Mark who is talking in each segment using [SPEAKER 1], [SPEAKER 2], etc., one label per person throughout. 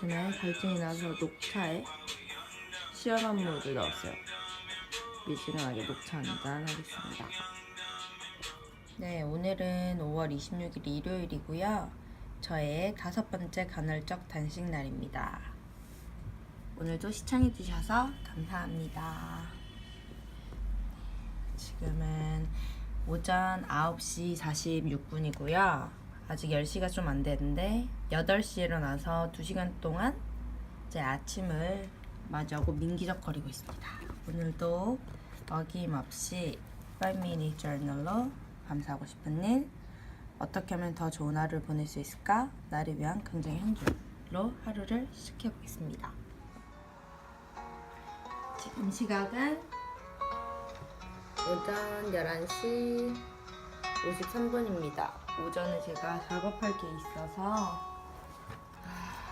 [SPEAKER 1] 아침에 갈증이 나서 녹차에 시원한 물을 넣었어요. 미지근하게 녹차 한잔 하겠습니다. 네, 오늘은 5월 26일 일요일이고요. 저의 다섯 번째 간헐적 단식 날입니다. 오늘도 시청해주셔서 감사합니다. 지금은 오전 9시 46분이고요. 아직 10시가 좀안 됐는데 8시에 일어나서 2시간 동안 제 아침을 맞이하고 민기적거리고 있습니다. 오늘도 어김없이 5미니 저널로 감사하고 싶은 일 어떻게 하면 더 좋은 하루를 보낼 수 있을까? 나를 위한 긍정의 행동으로 하루를 시작해 보겠습니다. 지금 시각은 오전 11시 53분입니다. 오전에 제가 작업할 게 있어서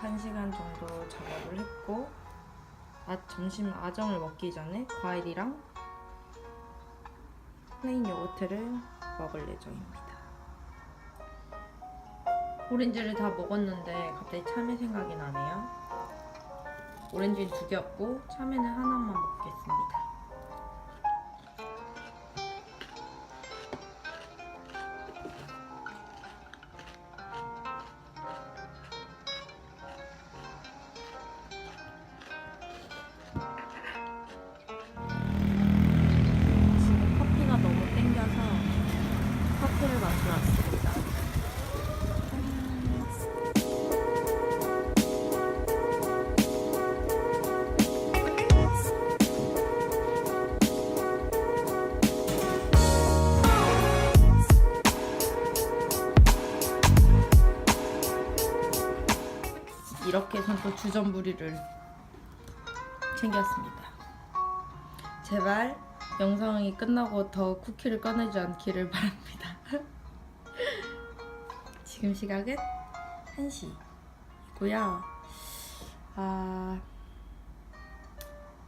[SPEAKER 1] 한 시간 정도 작업을 했고 아, 점심 아점을 먹기 전에 과일이랑 플레인 요거트를 먹을 예정입니다. 오렌지를 다 먹었는데 갑자기 참외 생각이 나네요. 오렌지는 두 개였고 참외는 하나만 먹겠습니다. 이렇게 해서 또 주전부리를 챙겼습니다. 제발 영상이 끝나고 더 쿠키를 꺼내지 않기를 바랍니다. 지금 시각은 1시이고요. 아,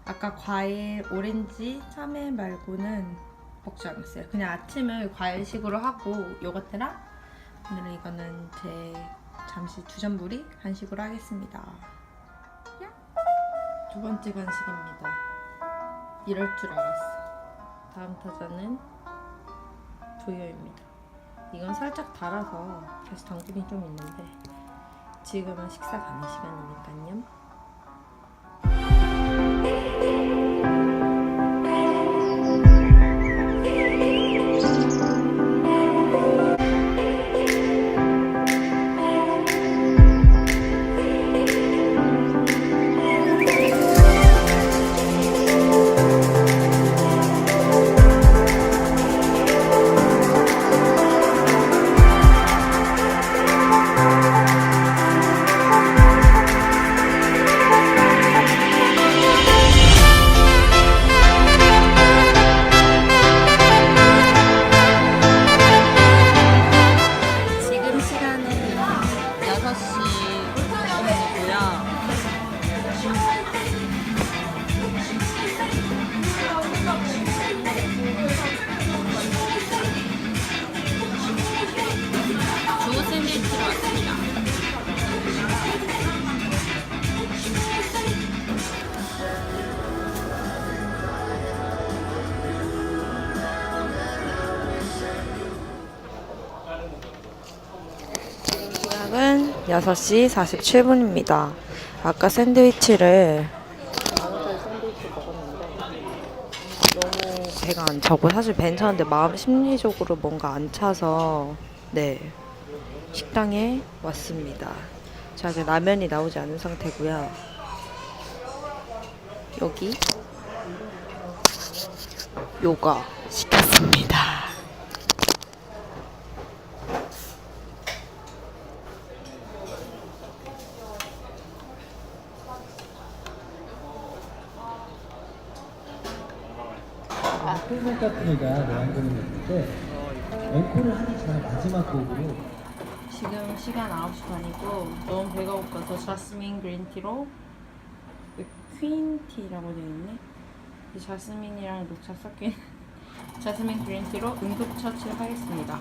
[SPEAKER 1] 아까 과일, 오렌지, 참외 말고는 먹지 않았어요. 그냥 아침을 과일식으로 하고 요거트랑 오늘은 이거는 제 잠시 주전부리 간식으로 하겠습니다. 야. 두 번째 간식입니다. 이럴 줄 알았어. 다음 타자는 두유입니다. 이건 살짝 달아서 다시 당분이 좀 있는데 지금은 식사 가는 시간이니까요. 6시 47분입니다. 아까 샌드위치를 아무튼 샌드위치 먹었는데 너무 배가 안 차고 사실 괜찮은데 마음 심리적으로 뭔가 안 차서 네 식당에 왔습니다. 자 아직 라면이 나오지 않은 상태고요. 여기 요가 시켰습니다.
[SPEAKER 2] 같은 애가 노란색을 했는데 앵콜을 하기 전 마지막 곡으로
[SPEAKER 1] 지금 시간 9시 반이고 너무 배가 고파서 자스민 그린티로 퀸티라고 되어 있네. 이 자스민이랑 녹차 섞인 자스민 그린티로 응급처치를 하겠습니다.